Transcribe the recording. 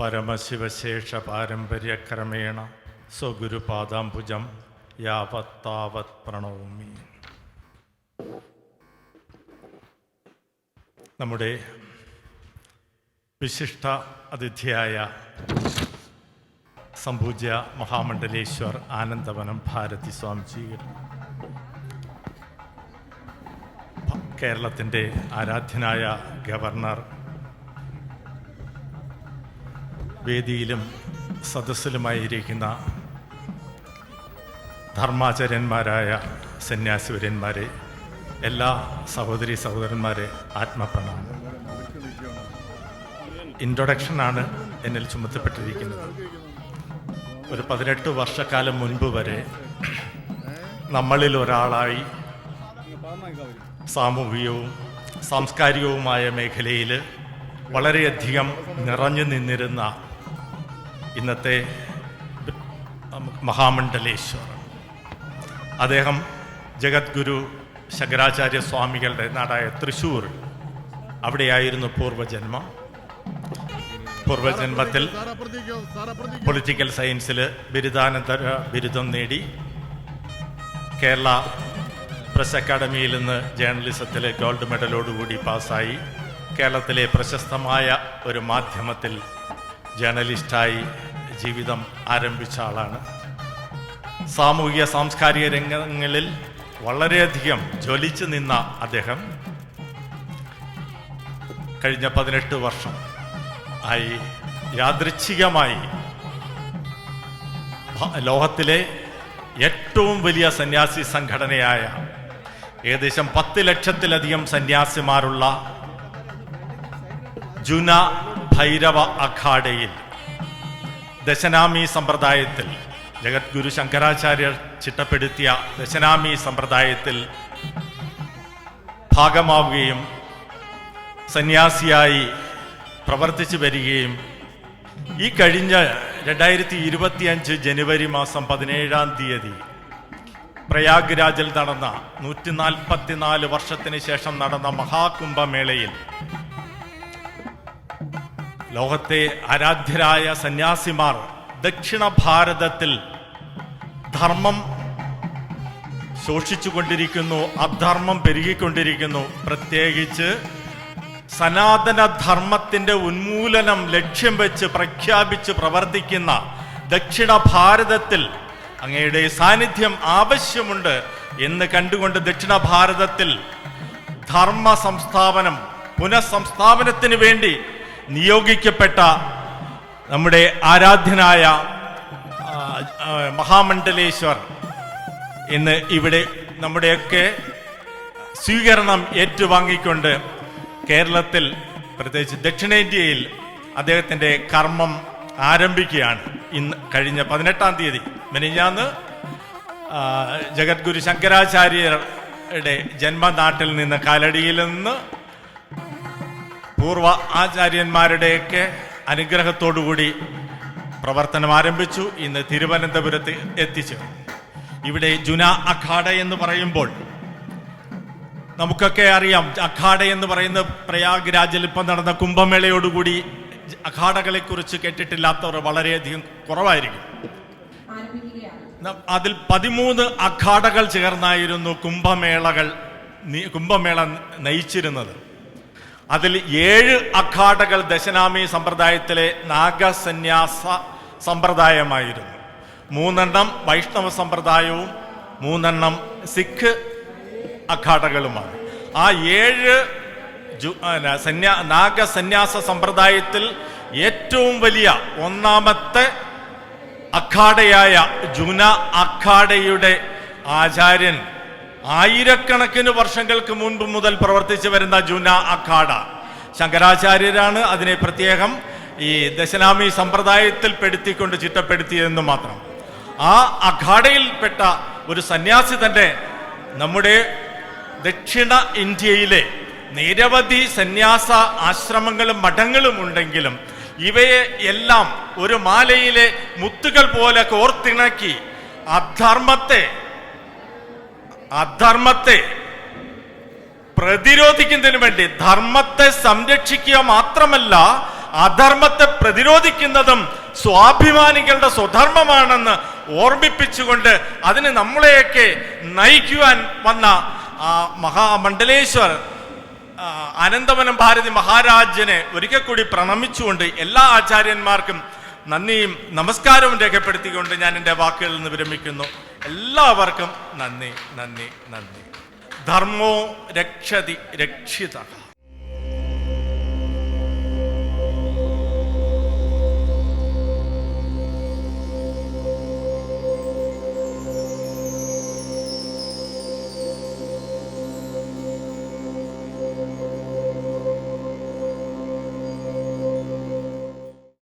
പരമശിവശേഷ പാരമ്പര്യക്രമേണ സ്വഗുരുപാദാംബുജം യാവത്താവത് പ്രണവമി. നമ്മുടെ വിശിഷ്ട അതിഥിയായ സംപൂജ്യ മഹാമണ്ഡലേശ്വർ ആനന്ദവനം ഭാരതി സ്വാമിജി. കേരളത്തിന്റെ ആരാധ്യനായ ഗവർണർ വേദിയിലും സദസ്സിലുമായിരിക്കുന്ന ധർമാചാര്യന്മാരായ സന്യാസിവര്യന്മാരെ എല്ലാ സഹോദരി സഹോദരന്മാരെ ആത്മപ്രണാമം. ഇൻട്രൊഡക്ഷനാണ് എന്നിൽ ചുമത്തപ്പെട്ടിരിക്കുന്നത്. ഒരു പതിനെട്ട് വർഷക്കാലം മുൻപ് വരെ നമ്മളിൽ ഒരാളായി സാമൂഹികവും സാംസ്കാരികവുമായ മേഖലയിൽ വളരെയധികം നിറഞ്ഞു നിന്നിരുന്ന ഇന്നത്തെ മഹാമണ്ഡലേശ്വരൻ. അദ്ദേഹം ജഗദ്ഗുരു ശങ്കരാചാര്യ സ്വാമികളുടെ നാടായ തൃശ്ശൂർ അവിടെയായിരുന്നു പൂർവജന്മം പൂർവജന്മത്തിൽ പൊളിറ്റിക്കൽ സയൻസിൽ ബിരുദാനന്തര ബിരുദം നേടി കേരള പ്രസ് അക്കാഡമിയിൽ നിന്ന് ജേർണലിസത്തിൽ ഗോൾഡ് മെഡലോടുകൂടി പാസ്സായി. കേരളത്തിലെ പ്രശസ്തമായ ഒരു മാധ്യമത്തിൽ ജേർണലിസ്റ്റായി ജീവിതം ആരംഭിച്ച ആളാണ്. സാമൂഹിക സാംസ്കാരിക രംഗങ്ങളിൽ വളരെയധികം ജ്വലിച്ചു നിന്ന അദ്ദേഹം കഴിഞ്ഞ പതിനെട്ട് വർഷം ആയി യാദൃച്ഛികമായി ലോകത്തിലെ ഏറ്റവും വലിയ സന്യാസി സംഘടനയായ ഏകദേശം പത്ത് ലക്ഷത്തിലധികം സന്യാസിമാരുള്ള ജുന ഭൈരവ അഖാഡയിൽ. ദശനാമി സമ്പ്രദായത്തിൽ ജഗദ്ഗുരു ശങ്കരാചാര്യർ ചിട്ടപ്പെടുത്തിയ ദശനാമി സമ്പ്രദായത്തിൽ ഭാഗമാവുകയും സന്യാസിയായി പ്രവർത്തിച്ചു വരികയും ഈ കഴിഞ്ഞ രണ്ടായിരത്തി ഇരുപത്തിയഞ്ച് ജനുവരി മാസം പതിനേഴാം തീയതി പ്രയാഗ്രാജിൽ നടന്ന നൂറ്റി നാൽപ്പത്തിനാല് വർഷത്തിന് ശേഷം നടന്ന മഹാകുംഭമേളയിൽ ലോകത്തെ ആരാധ്യരായ സന്യാസിമാർ ദക്ഷിണ ഭാരതത്തിൽ ധർമ്മം ശോഷിച്ചുകൊണ്ടിരിക്കുന്നു അധർമ്മം പെരുകിക്കൊണ്ടിരിക്കുന്നു. പ്രത്യേകിച്ച് സനാതന ധർമ്മത്തിന്റെ ഉന്മൂലനം ലക്ഷ്യം വെച്ച് പ്രഖ്യാപിച്ച് പ്രവർത്തിക്കുന്ന ദക്ഷിണ ഭാരതത്തിൽ അങ്ങയുടെ സാന്നിധ്യം ആവശ്യമുണ്ട് എന്ന് കണ്ടുകൊണ്ട് ദക്ഷിണ ഭാരതത്തിൽ ധർമ്മ സംസ്ഥാപനം പുനഃസംസ്ഥാപനത്തിന് വേണ്ടി നിയോഗിക്കപ്പെട്ട നമ്മുടെ ആരാധ്യനായ മഹാമണ്ഡലേശ്വർ ഇന്ന് ഇവിടെ നമ്മുടെയൊക്കെ സ്വീകരണം ഏറ്റുവാങ്ങിക്കൊണ്ട് കേരളത്തിൽ പ്രത്യേകിച്ച് ദക്ഷിണേന്ത്യയിൽ അദ്ദേഹത്തിന്റെ കർമ്മം ആരംഭിക്കുകയാണ്. ഇന്ന് കഴിഞ്ഞ പതിനെട്ടാം തീയതി. മെനിഞ്ഞാന്ന് ജഗദ്ഗുരു ശങ്കരാചാര്യരുടെ ജന്മനാട്ടിൽ നിന്ന് കാലടിയിൽ നിന്ന് പൂർവ ആചാര്യന്മാരുടെയൊക്കെ അനുഗ്രഹത്തോടുകൂടി പ്രവർത്തനം ആരംഭിച്ചു. ഇന്ന് തിരുവനന്തപുരത്ത് എത്തിച്ചു. ഇവിടെ ജുന അഖാഡ എന്ന് പറയുമ്പോൾ നമുക്കൊക്കെ അറിയാം അഖാഡ എന്ന് പറയുന്ന പ്രയാഗ്രാജിൽ ഇപ്പം നടന്ന കുംഭമേളയോടുകൂടി അഖാഡകളെ കുറിച്ച് കേട്ടിട്ടില്ലാത്തവർ വളരെയധികം കുറവായിരിക്കും. അതിൽ പതിമൂന്ന് അഖാഡകൾ ചേർന്നായിരുന്നു കുംഭമേളകൾ കുംഭമേള നയിച്ചിരുന്നത്. അതിൽ ഏഴ് അഖാഡകൾ ദശനാമി സമ്പ്രദായത്തിലെ നാഗസന്യാസ സമ്പ്രദായമായിരുന്നു. മൂന്നെണ്ണം വൈഷ്ണവ സമ്പ്രദായവും മൂന്നെണ്ണം സിഖ് അഖാഡകളുമാണ്. ആ ഏഴ് സന്യാ നാഗസന്യാസ സമ്പ്രദായത്തിൽ ഏറ്റവും വലിയ ഒന്നാമത്തെ അഖാഡയായ ജുന അഖാഡയുടെ ആചാര്യൻ ആയിരക്കണക്കിന് വർഷങ്ങൾക്ക് മുൻപ് മുതൽ പ്രവർത്തിച്ചു വരുന്ന ജുന അഖാഡ. ശങ്കരാചാര്യരാണ് അതിനെ പ്രത്യേകം ഈ ദശനാമി സമ്പ്രദായത്തിൽ പെടുത്തിക്കൊണ്ട് ചിട്ടപ്പെടുത്തിയതെന്ന് മാത്രം. ആ അഖാഡയിൽപ്പെട്ട ഒരു സന്യാസി തന്നെ നമ്മുടെ ദക്ഷിണ ഇന്ത്യയിലെ നിരവധി സന്യാസ ആശ്രമങ്ങളും മഠങ്ങളും ഉണ്ടെങ്കിലും ഇവയെ എല്ലാം ഒരു മാലയിലെ മുത്തുകൾ പോലെ കോർത്തിണക്കി അധർമ്മത്തെ അധർമ്മത്തെ പ്രതിരോധിക്കുന്നതിന് വേണ്ടി ധർമ്മത്തെ സംരക്ഷിക്കുക മാത്രമല്ല അധർമ്മത്തെ പ്രതിരോധിക്കുന്നതും സ്വാഭിമാനികളുടെ സ്വധർമ്മമാണെന്ന് ഓർമ്മിപ്പിച്ചുകൊണ്ട് അതിന് നമ്മളെയൊക്കെ നയിക്കുവാൻ വന്ന ആ മഹാമണ്ഡലേശ്വർ അനന്തവനം ഭാരതി മഹാരാജനെ ഒരിക്കൽ കൂടി പ്രണമിച്ചുകൊണ്ട് എല്ലാ ആചാര്യന്മാർക്കും നന്ദിയും നമസ്കാരവും രേഖപ്പെടുത്തിക്കൊണ്ട് ഞാൻ എന്റെ വാക്കുകളിൽ നിന്ന് വിരമിക്കുന്നു. എല്ലാവർക്കും നന്ദി നന്ദി നന്ദി. ധർമ്മോ രക്ഷതി രക്ഷിത.